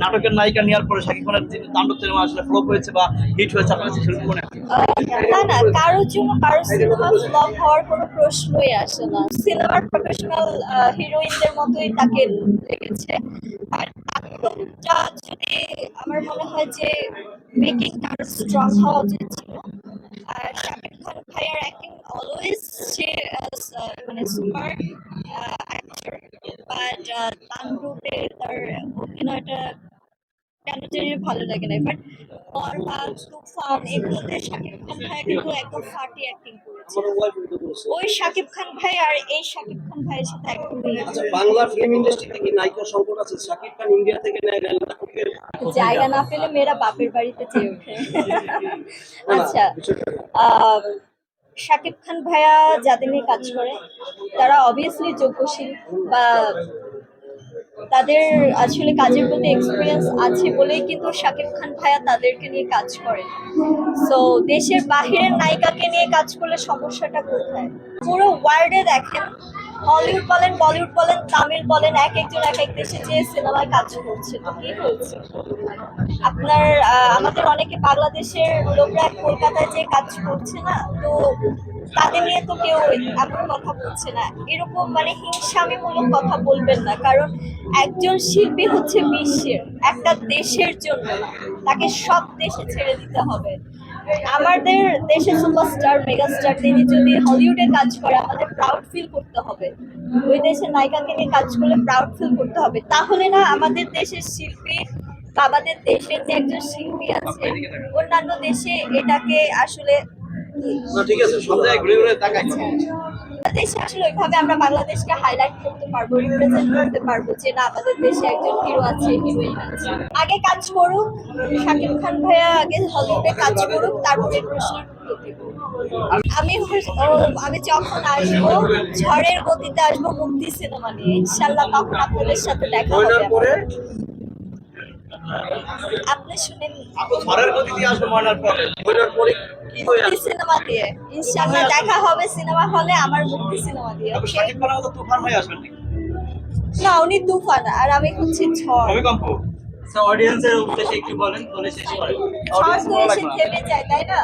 নাটকের নায়িকা নেওয়ার পরে শাকিব খানের তাণ্ডব সিনেমা আসলে ফ্লপ হয়েছে বা হিট হয়েছে, আপনার কাছে সেরকম মনে? না না, কারোর জন্য, কারোর সিনেমা ফ্লপ হওয়ার কোনো প্রশ্নই আসে না সিনেমার প্রফেশনাল হিরোইনদের মতোই তাকে লেগেছে আর যদি আমার মনে হয় যে মেকিংটা আরও স্ট্রং হওয়া উচিত ছিল, আর শাকিব খান অ্যাক্টিং অলওয়েজ সে মানে সুপার বাট তাণ্ডবে তার অভিনয়টা কেন জানি ভালো লাগে না বাট তুফান এগুলোতে শাকিব খান ভাই কিন্তু একদম ফাটি অ্যাক্টিং করেছে। ওই শাকিব খান ভাই আর এই শাকিব খান ভাইয়ের সাথে আচ্ছা বাংলা ফিল্ম ইন্ডাস্ট্রিতে কি নায়িকা সংকট আছে? শাকিব খান ইন্ডিয়া থেকে নেয় জায়গা না পেলে মেয়েরা বাপের বাড়িতে চেয়ে ওঠে। আচ্ছা আহ, শাকিব খান ভাইয়া যাদের নিয়ে কাজ করে তারা অবভিয়াসলি যোগ্যশীল বা তাদের আসলে কাজের প্রতি এক্সপিরিয়েন্স আছে বলেই কিন্তু শাকিব খান ভাইয়া তাদেরকে নিয়ে কাজ করে। সো দেশের বাহিরের নায়িকাকে নিয়ে কাজ করলে সমস্যাটা কোথায়? পুরো ওয়ার্ল্ডে দেখেন হলিউড বলেন বলিউড বলেন, তামিল বলেন, এক একজন এক এক দেশে যে সিনেমায় কাজ করছে, তো কি হয়েছে? আপনার আমাদের অনেকে বাংলাদেশের লোকরা কলকাতায় যে কাজ করছে না, তো তাদের নিয়ে তো কেউ এমন কথা বলছে না। এরকম মানে হিংসামিমূলক কথা বলবেন না কারণ একজন শিল্পী হচ্ছে বিশ্বের একটা দেশের জন্য তাকে সব দেশে ছেড়ে দিতে হবে। আমাদের দেশে সুপারস্টার মেগাস্টার তিনি যদি হলিউডে কাজ করে আমাদের প্রাউড ফিল করতে হবে। ওই দেশের নায়িকাকে নিয়ে কাজ করলে প্রাউড ফিল করতে হবে। তাহলে না আমাদের দেশের শিল্পী আমাদের দেশের যে একজন শিল্পী আছে অন্যান্য দেশে এটাকে আসলে ঠিক আছে ঘুরে ঘুরে তাকাইছে দেশে আসলে ওইভাবে আমরা বাংলাদেশকে হাইলাইট করতে পারব রিপ্রেজেন্ট করতে পারব যে না আমাদের দেশে একজন হিরো আছে হিরোইন আছে। আগে কাজ করুক শাকিব খান ভাইয়া আগে হলিউডে কাজ করুক তারপরে আমি আমি যখন আসব ঝড়ের গতিতে আসব মুক্তি সিনেমা নিয়ে। ইনশাল্লাহ তখন আপনাদের সাথে দেখা হবে। আপনি শুনেন। ঝড়ের গতি দিয়ে আসবে ময়নার পরে। ময়নার পরে মুক্তি সিনেমা দিয়ে। ইনশাআল্লাহ দেখা হবে সিনেমা হলে আমার মুক্তি সিনেমা দিয়ে? শাকিব খানের মতো তুফান হয়ে আসবেন না উনি তুফান আর আমি হচ্ছে ঝড়। ভূমিকম্প। অডিয়েন্সের উদ্দেশ্যে একটু বলেন বলে শেষ করেন। অডিয়েন্স তো থেমে যায় তাই না?